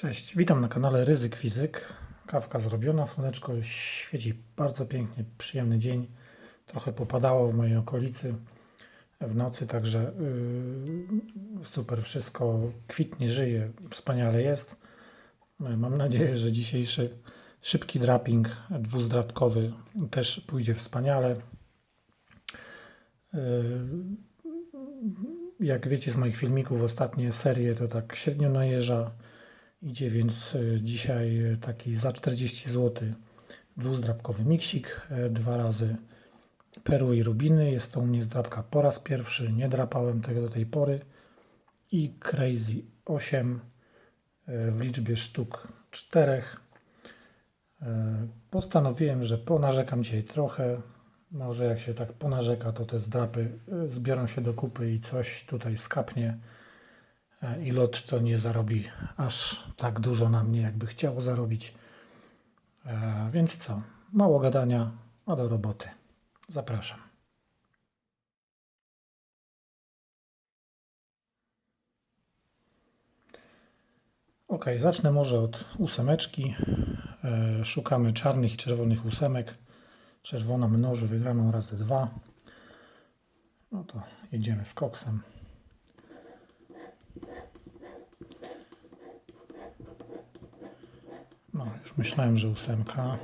Cześć, witam na kanale Ryzyk Fizyk. Kawka zrobiona, słoneczko świeci bardzo pięknie, przyjemny dzień. Trochę popadało w mojej okolicy w nocy, także yy, super, wszystko kwitnie, żyje, wspaniale jest. Mam nadzieję, że dzisiejszy szybki draping dwuzdrawkowy też pójdzie wspaniale. Yy, Jak wiecie z moich filmików, ostatnie serie to tak średnio najeża. Idzie więc y, dzisiaj y, taki za 40 zł dwuzdrabkowy miksik, y, dwa razy perły i rubiny. Jest to u mnie zdrabka po raz pierwszy, nie drapałem tego do tej pory. I Crazy 8 y, w liczbie sztuk 4. Postanowiłem, że ponarzekam dzisiaj trochę. Może jak się tak ponarzeka, to te zdrapy zbiorą się do kupy i coś tutaj skapnie e, i lot to nie zarobi aż tak dużo na mnie, jakby chciało zarobić. E, Więc co? Mało gadania, a do roboty. Zapraszam. Ok, zacznę może od ósemeczki. E, Szukamy czarnych i czerwonych ósemek. Czerwona mnoży wygraną razy dwa. No to jedziemy z koksem. No, już myślałem, że ósemka.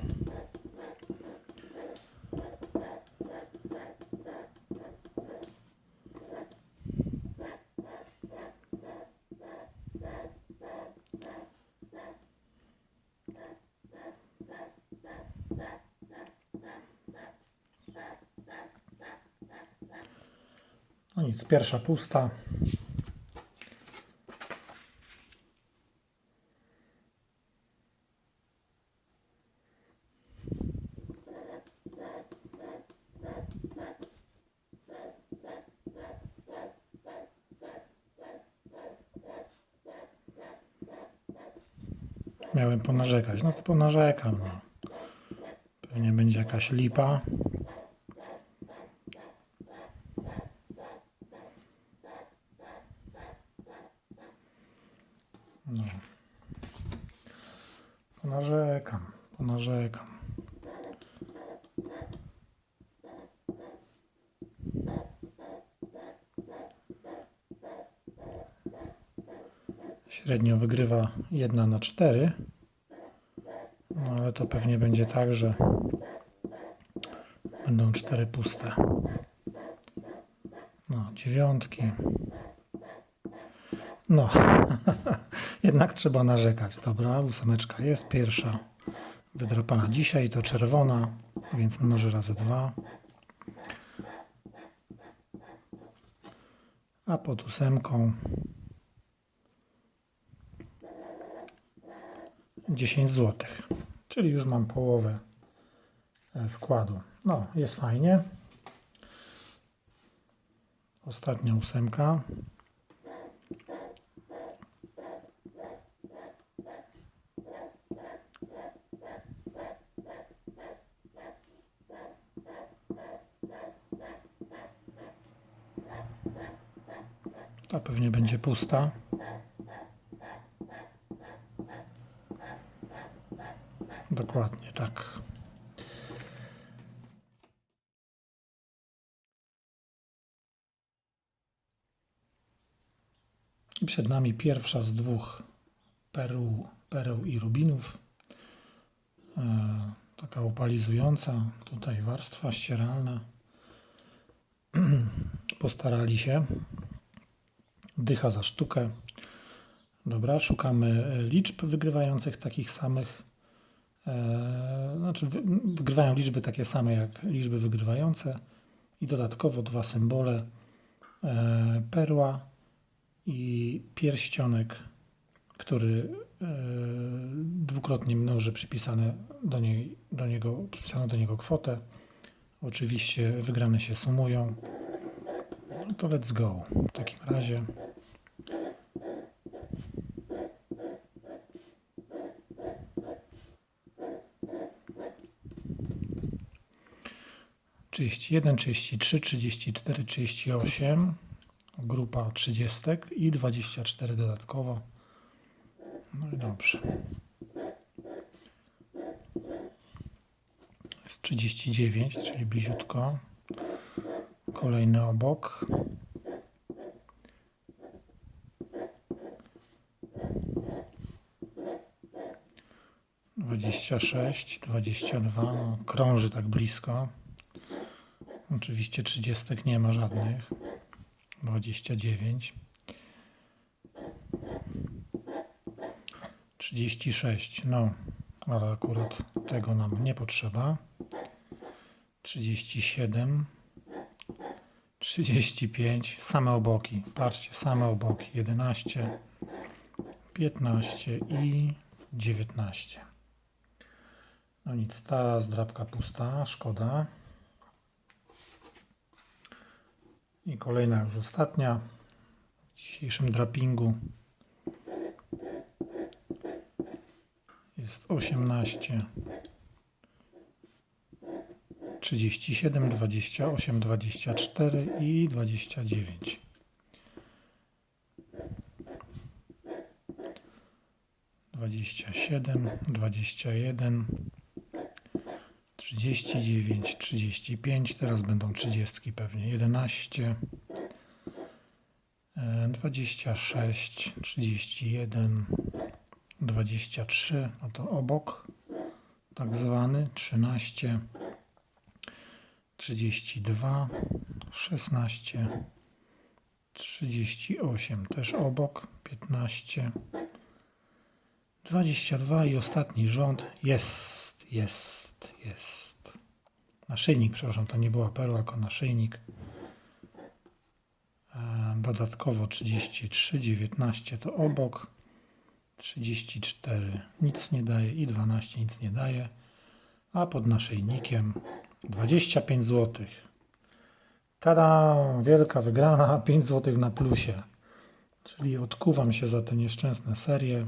No nic, pierwsza pusta. Miałem ponarzekać, no to ponarzekam. No. Pewnie będzie jakaś lipa. No. Ponarzekam, ponarzekam. Średnio wygrywa 1 na 4. No ale to pewnie będzie tak, że będą cztery puste. No, dziewiątki. No, jednak trzeba narzekać. Dobra, ósemeczka jest pierwsza wydrapana dzisiaj, to czerwona, więc mnożę razy dwa. A pod ósemką 10 zł, czyli już mam połowę e, wkładu. No, jest fajnie. Ostatnia ósemka. Ta pewnie będzie pusta. Dokładnie tak. Przed nami pierwsza z dwóch pereł, pereł i rubinów. E, taka opalizująca. Tutaj warstwa ścieralna. Postarali się. Dycha za sztukę. Dobra, szukamy liczb wygrywających takich samych. E, znaczy, wy, wygrywają liczby takie same jak liczby wygrywające. I dodatkowo dwa symbole. E, perła i pierścionek, który e, dwukrotnie mnoży przypisane do, niej, do niego, przypisaną do niego kwotę. Oczywiście wygrane się sumują. No to let's go. W takim razie. Trzydzieści jeden, trzydzieści trzy, trzydzieści cztery, trzydzieści osiem. Grupa trzydziestek i dwadzieścia cztery dodatkowo. No i dobrze. Jest 39, czyli bliziutko. Kolejny obok. Dwadzieścia sześć, dwadzieścia dwa, no, krąży tak blisko. Oczywiście trzydziestek nie ma żadnych. Dwadzieścia dziewięć. 36, no, ale akurat tego nam nie potrzeba. 37, 35, same oboki. Patrzcie, same oboki. 11, 15 i 19. No nic, ta zdrabka pusta, szkoda. I kolejna już ostatnia w dzisiejszym drapingu. Jest 18, 37, 28, 24 i 29. Dwadzieścia siedem, dwadzieścia jeden, trzydzieści dziewięć, trzydzieści pięć, teraz będą trzydziestki pewnie, jedenaście, e, dwadzieścia sześć, trzydzieści jeden, 23, no to obok, tak zwany, 13, 32, 16, 38, też obok, 15, 22 i ostatni rząd. Jest, jest, jest. Naszyjnik, przepraszam, to nie była perła, tylko naszyjnik. E, Dodatkowo 33, 19 to obok. 34 nic nie daje i 12 nic nie daje, a pod naszyjnikiem 25 zł. Tada, wielka wygrana, 5 zł na plusie. Czyli odkuwam się za te nieszczęsne serie.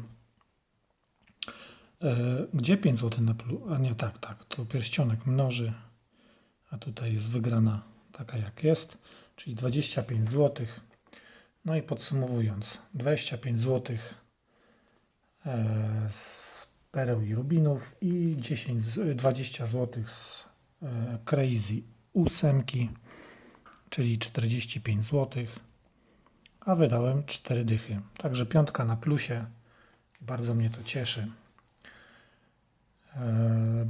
E, Gdzie 5 zł na plusie? A nie, tak, tak, to pierścionek mnoży, a tutaj jest wygrana taka jak jest, czyli 25 zł. No i podsumowując, 25 złotych e, z pereł i rubinów i 10, z- 20 zł z e, Crazy ósemki, czyli 45 zł, a wydałem 4 dychy. Także piątka na plusie. Bardzo mnie to cieszy.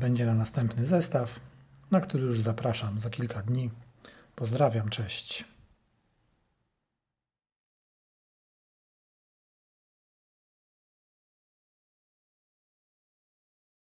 Będzie na następny zestaw, na który już zapraszam za kilka dni. Pozdrawiam, cześć.